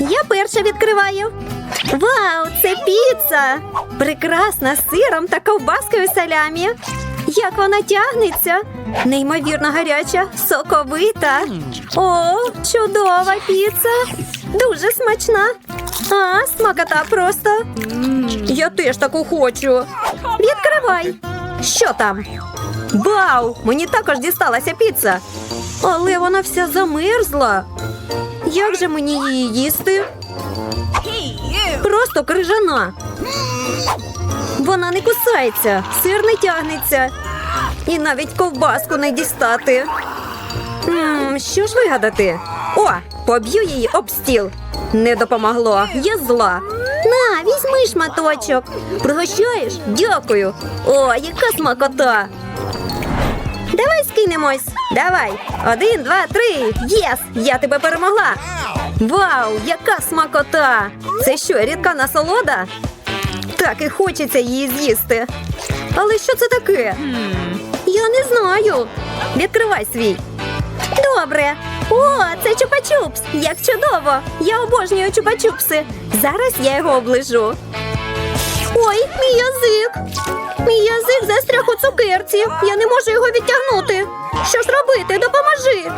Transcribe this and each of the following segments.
Я перша відкриваю. Вау, це піца! Прекрасна з сиром та ковбаскою салямі. Як вона тягнеться? Неймовірно гаряча, соковита. О, чудова піца! Дуже смачна. А, смакота просто. Я теж таку хочу. Відкривай. Що там? Вау! Мені також дісталася піца. Але вона вся замерзла. Як же мені її їсти? Просто крижана. Вона не кусається, сир не тягнеться. І навіть ковбаску не дістати. що ж вигадати? О, поб'ю її об стіл. Не допомогло. Я зла. На, візьми шматочок. Пригощаєш? Дякую. О, яка смакота. Давай скинемось. Давай. Один, два, три. Єс! Я тебе перемогла. Вау, яка смакота! Це що, рідка насолода? Так і хочеться її з'їсти. Але що це таке? Я не знаю. Відкривай свій. Добре. О, це чупа-чупс. Як чудово! Я обожнюю чупа-чупси. Зараз я його оближу. Ой, мій язик. Мій язик застряг у цукерці. Я не можу його відтягнути. Що ж робити? Допоможи.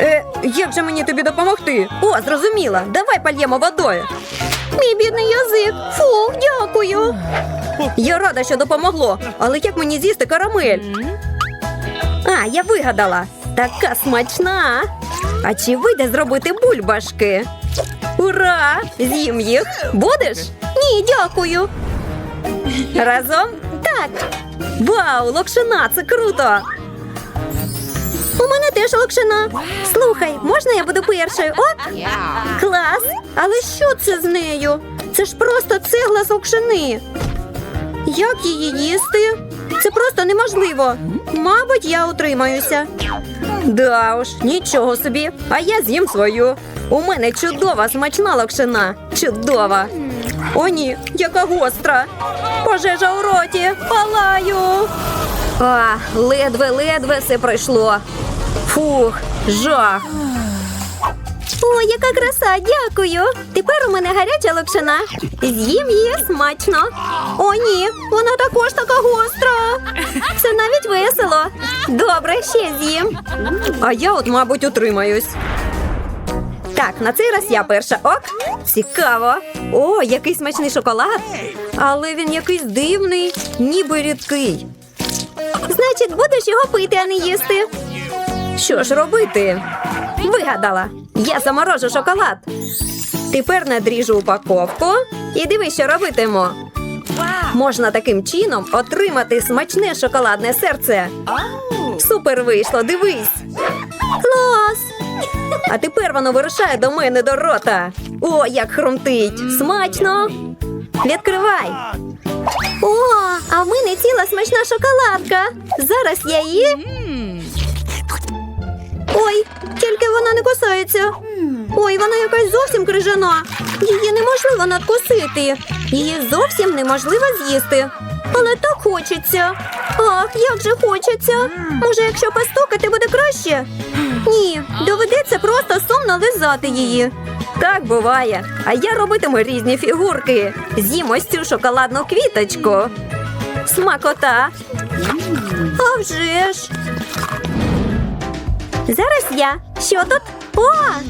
Е, як же мені тобі допомогти? О, зрозуміла. Давай пальємо водою. Мій бідний язик. Фу, дякую. Я рада, що допомогло. Але як мені з'їсти карамель? А, я вигадала. Така смачна. А чи вийде зробити бульбашки? Ура! З'їм їх. Будеш? Ні, дякую. Разом? Так. Вау, локшина, це круто. У мене теж локшина. Слухай, можна я буду першою? Ок? Клас! Але що це з нею? Це ж просто цегла з локшини. Як її їсти? Це просто неможливо. Мабуть, я утримаюся. Да уж, нічого собі. А я з'їм свою. У мене чудова смачна локшина. Чудова. О, ні, яка гостра. Пожежа у роті. Палаю. А, ледве-ледве все пройшло. Фух, жах. О, яка краса, дякую. Тепер у мене гаряча локшина. З'їм її смачно. О, ні, вона також така гостра. Це навіть весело. Добре, ще з'їм. А я от, мабуть, утримаюсь. Так, на цей раз я перша. Ок, цікаво. О, який смачний шоколад. Але він якийсь дивний, ніби рідкий. Значить, будеш його пити, а не їсти. Що ж робити? Вигадала. Я заморожу шоколад. Тепер надріжу упаковку і дивись, що робитиму. Можна таким чином отримати смачне шоколадне серце. Супер вийшло, дивись. Клас! А тепер воно вирушає до мене до рота. О, як хрумтить! Смачно! Відкривай! О, а в мене ціла смачна шоколадка. Зараз я її. Ой, тільки вона не кусається. Ой, вона якась зовсім крижана. Її неможливо надкусити. Її зовсім неможливо з'їсти. Але так хочеться. Ах, як же хочеться. Може, якщо постукати, буде краще? Ні, доведеться просто сумно лизати її. Так буває. А я робитиму різні фігурки. З'їм ось цю шоколадну квіточку. Смакота. А вже ж. Зараз я. Що тут? О,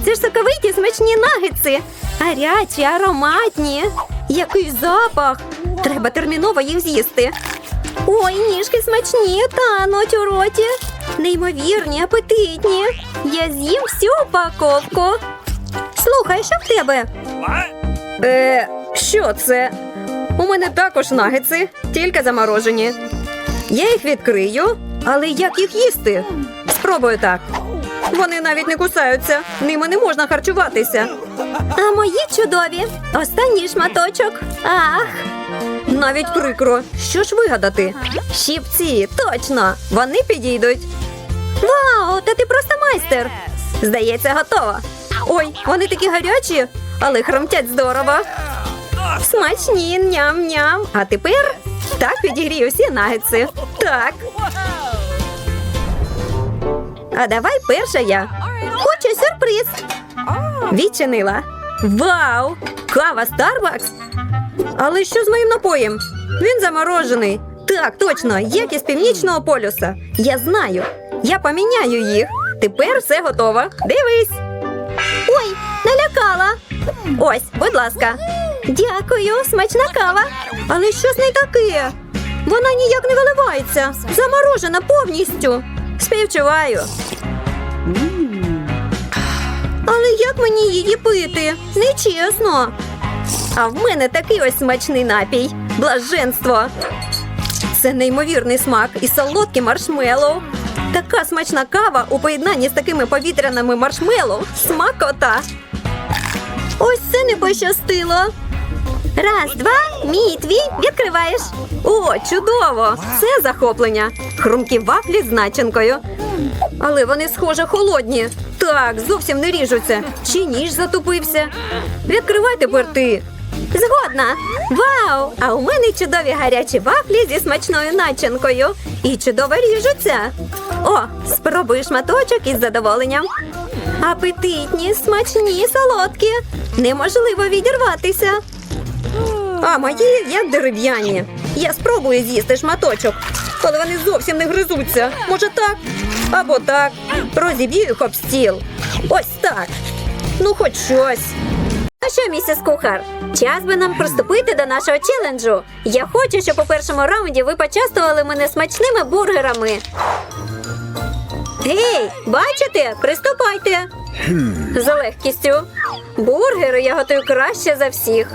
це ж соковиті смачні нагетси. Гарячі, ароматні. Який запах. Треба терміново їх з'їсти. Ой, ніжки смачні, тануть у роті. Неймовірні, апетитні. Я з'їм всю упаковку. Слухай, що в тебе? Е, що це? У мене також нагетси, тільки заморожені. Я їх відкрию, але як їх їсти? Спробую так. Вони навіть не кусаються, ними не можна харчуватися. А мої чудові. Останній шматочок. Ах. Навіть прикро. Що ж вигадати? Щіпці, точно, вони підійдуть. Вау, та ти просто майстер. Здається, готова. Ой, вони такі гарячі, але хромтять здорово. Смачні, ням-ням. А тепер так підігрію всі нагетси. Так. А давай перша я. Хочу сюрприз. Відчинила. Вау! Кава Starbucks? Але що з моїм напоєм? Він заморожений. Так, точно, як із північного полюса. Я знаю. Я поміняю їх. Тепер все готово. Дивись. Ой, налякала. Ось, будь ласка. Дякую, смачна кава. Але що з нею таке? Вона ніяк не виливається. Заморожена повністю. Співчуваю. Але як мені її пити? Нечесно. А в мене такий ось смачний напій. Блаженство. Це неймовірний смак і солодкий маршмеллоу. Така смачна кава у поєднанні з такими повітряними маршмеллоу. Смакота. Ось це не пощастило. Раз, два, мій твій відкриваєш. О, чудово! Це захоплення. Хрумкі вафлі з начинкою. Але вони, схоже, холодні. Так, зовсім не ріжуться. Чи ніж затупився. Відкривай тепер ти. Згодна. Вау! А у мене чудові гарячі вафлі зі смачною начинкою. І чудово ріжуться. О, спробуй шматочок із задоволенням. Апетитні, смачні, солодкі. Неможливо відірватися. А мої як дерев'яні. Я спробую з'їсти шматочок, але вони зовсім не гризуться. Може так? Або так. Розіб'ю їх об стіл. Ось так. Ну, хоч щось. А що, місіс кухар, час би нам приступити до нашого челенджу. Я хочу, щоб у першому раунді ви почастували мене смачними бургерами. Гей, бачите? Приступайте. З легкістю. Бургери я готую краще за всіх.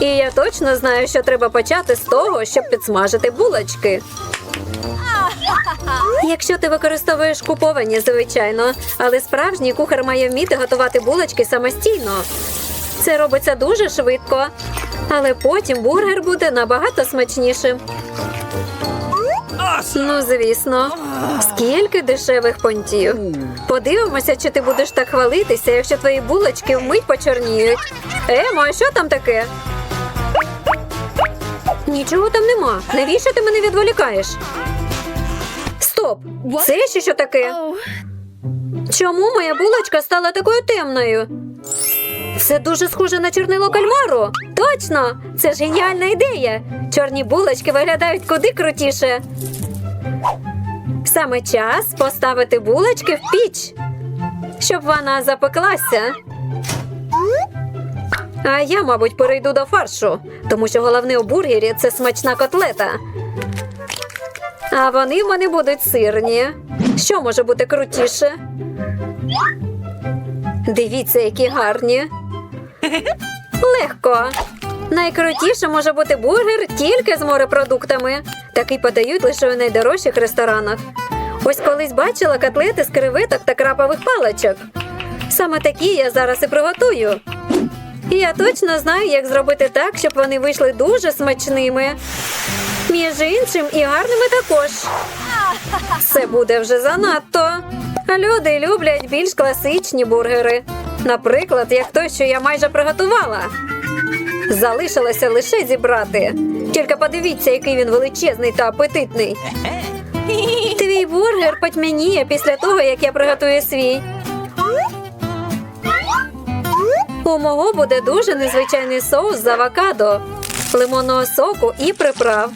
І я точно знаю, що треба почати з того, щоб підсмажити булочки. Якщо ти використовуєш куповані, звичайно, але справжній кухар має вміти готувати булочки самостійно. Це робиться дуже швидко, але потім бургер буде набагато смачнішим. Ну, звісно, скільки дешевих понтів. Подивимося, чи ти будеш так хвалитися, якщо твої булочки вмить почорніють. Емо, а що там таке? Нічого там нема. Навіщо ти мене відволікаєш? Стоп! Це ще що таке? Чому моя булочка стала такою темною? Це дуже схоже на чорнило кальмару. Точно! Це ж геніальна ідея. Чорні булочки виглядають куди крутіше. Саме час поставити булочки в піч, щоб вона запеклася. А я, мабуть, перейду до фаршу, тому що головне у бургері це смачна котлета. А вони в мене будуть сирні. Що може бути крутіше? Дивіться, які гарні. Легко. Найкрутіше може бути бургер тільки з морепродуктами. Такий подають лише у найдорожчих ресторанах. Ось колись бачила котлети з креветок та крапових паличок. Саме такі я зараз і приготую. Я точно знаю, як зробити так, щоб вони вийшли дуже смачними. Між іншим і гарними також. Це буде вже занадто. Люди люблять більш класичні бургери. Наприклад, як той, що я майже приготувала. Залишилося лише зібрати. Тільки подивіться, який він величезний та апетитний. Твій бургер потьмяніє після того, як я приготую свій. У мого буде дуже незвичайний соус з авокадо, лимонного соку і приправ.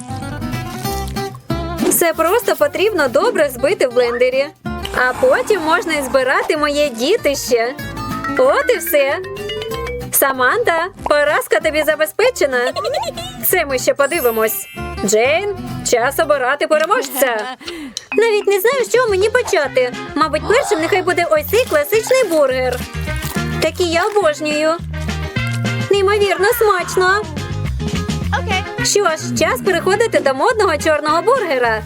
Все просто потрібно добре збити в блендері. А потім можна і збирати моє дітище. От і все. Саманта, поразка тобі забезпечена. Це ми ще подивимось. Джейн, час обирати переможця. Навіть не знаю, з чого мені почати. Мабуть, першим нехай буде ось цей класичний бургер. Такий я обожнюю. Неймовірно смачно. Що ж, час переходити до модного чорного бургера.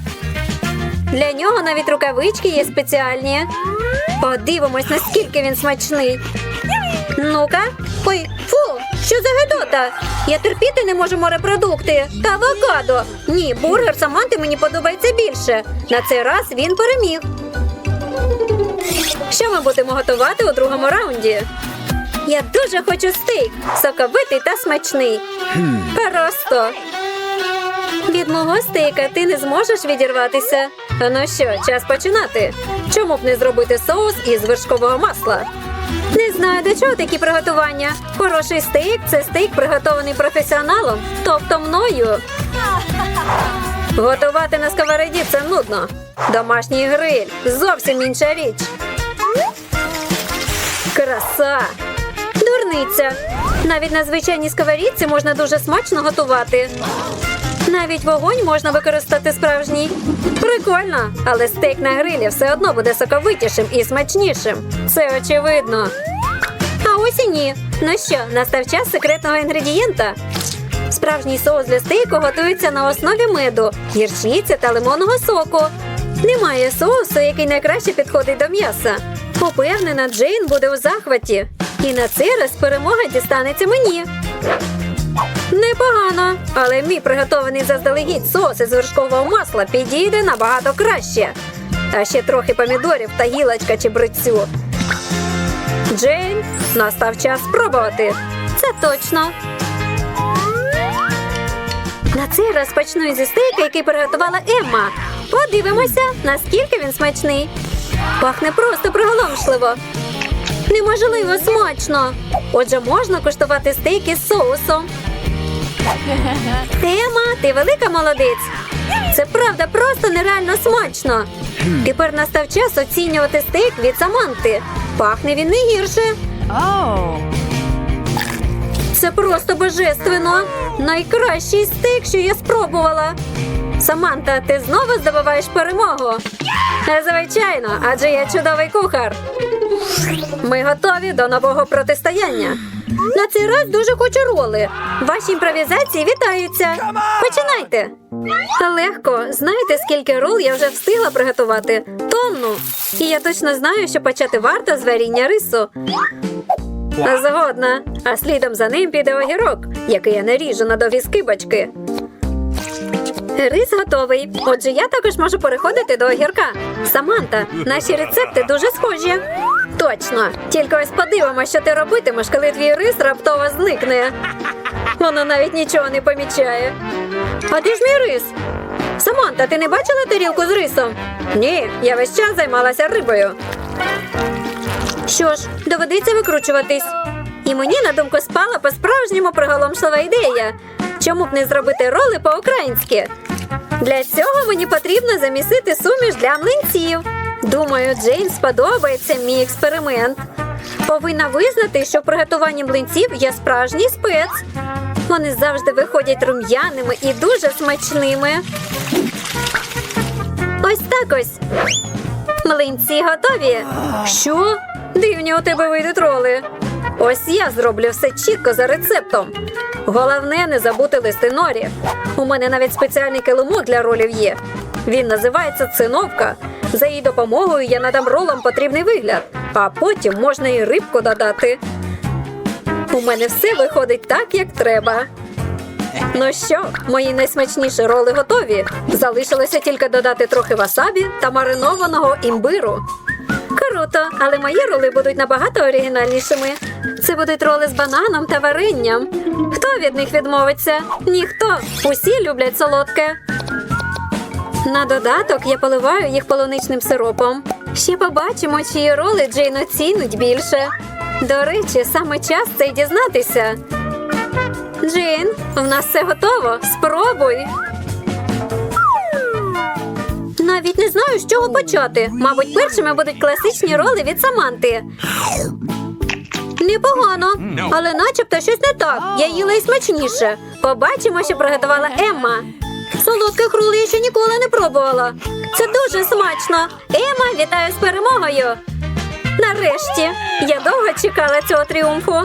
Для нього навіть рукавички є спеціальні. Подивимось, наскільки він смачний. Ну-ка. Ой, фу, що за гидота? Я терпіти не можу морепродукти та авокадо. Ні, бургер Саманти мені подобається більше. На цей раз він переміг. Що ми будемо готувати у другому раунді? Я дуже хочу стейк, соковитий та смачний. Просто. Від мого стейка ти не зможеш відірватися. Ну що, час починати. Чому б не зробити соус із вершкового масла? Не знаю, до чого такі приготування. Хороший стейк це стейк, приготований професіоналом, тобто мною. Готувати на сковороді це нудно. Домашній гриль зовсім інша річ. Краса! Дурниця! Навіть на звичайній сковорідці можна дуже смачно готувати. Навіть вогонь можна використати справжній. Прикольно, але стейк на грилі все одно буде соковитішим і смачнішим. Це очевидно. А ось і ні. Ну що, настав час секретного інгредієнта. Справжній соус для стейку готується на основі меду, гірчиці та лимонного соку. Немає соусу, який найкраще підходить до м'яса. Упевнена, Джейн буде у захваті. І на цей раз перемога дістанеться мені. Непогано, але мій приготований заздалегідь соус із вершкового масла підійде набагато краще. А ще трохи помідорів та гілочка чи брицю. Джейн, настав час спробувати. Це точно. На цей раз почну зі стейка, який приготувала Емма. Подивимося, наскільки він смачний. Пахне просто приголомшливо. Неможливо смачно. Отже, можна куштувати стейк із соусом. Ема, ти велика молодець. Це правда просто нереально смачно. Тепер настав час оцінювати стейк від Саманти. Пахне він не гірше. Це просто божественно. Найкращий стейк, що я спробувала. Саманта, ти знову здобуваєш перемогу. Звичайно, адже я чудовий кухар. Ми готові до нового протистояння. На цей раз дуже хочу роли. Ваші імпровізації вітаються. Починайте. Легко. Знаєте, скільки рол я вже встигла приготувати? Тонну. І я точно знаю, що почати варто з варіння рису. Згодна. А слідом за ним піде огірок, який я наріжу на довгі скибочки. Рис готовий. Отже, я також можу переходити до огірка. Саманта, наші рецепти дуже схожі. Точно. Тільки ось подивимося, що ти робитимеш, коли твій рис раптово зникне. Вона навіть нічого не помічає. А де ж мій рис? Саманта, ти не бачила тарілку з рисом? Ні, я весь час займалася рибою. Що ж, доведеться викручуватись. І мені на думку спала по-справжньому приголомшлива ідея. Чому б не зробити роли по-українськи? Для цього мені потрібно замісити суміш для млинців. Думаю, Джейн сподобається мій експеримент. Повинна визнати, що в приготуванні млинців є справжній спец. Вони завжди виходять рум'яними і дуже смачними. Ось так ось. Млинці готові. Що? Дивні у тебе вийдуть роли. Ось я зроблю все чітко за рецептом. Головне не забути листи норі. У мене навіть спеціальний килимок для ролів є. Він називається циновка. За її допомогою я надам ролам потрібний вигляд, а потім можна і рибку додати. У мене все виходить так, як треба. Ну що, мої найсмачніші роли готові. Залишилося тільки додати трохи васабі та маринованого імбиру. Круто, але мої роли будуть набагато оригінальнішими. Це будуть роли з бананом та варенням. Хто від них відмовиться? Ніхто. Усі люблять солодке. На додаток я поливаю їх полуничним сиропом. Ще побачимо, чиї роли Джейн оцінить більше. До речі, саме час це й дізнатися. Джейн, в нас все готово. Спробуй. Навіть не знаю, з чого почати. Мабуть, першими будуть класичні роли від Саманти. Непогано, але начебто щось не так. Я їла й смачніше. Побачимо, що приготувала Емма. Солодких рулей ще ніколи не пробувала. Це дуже смачно. Ема, вітаю з перемогою. Нарешті я довго чекала цього тріумфу.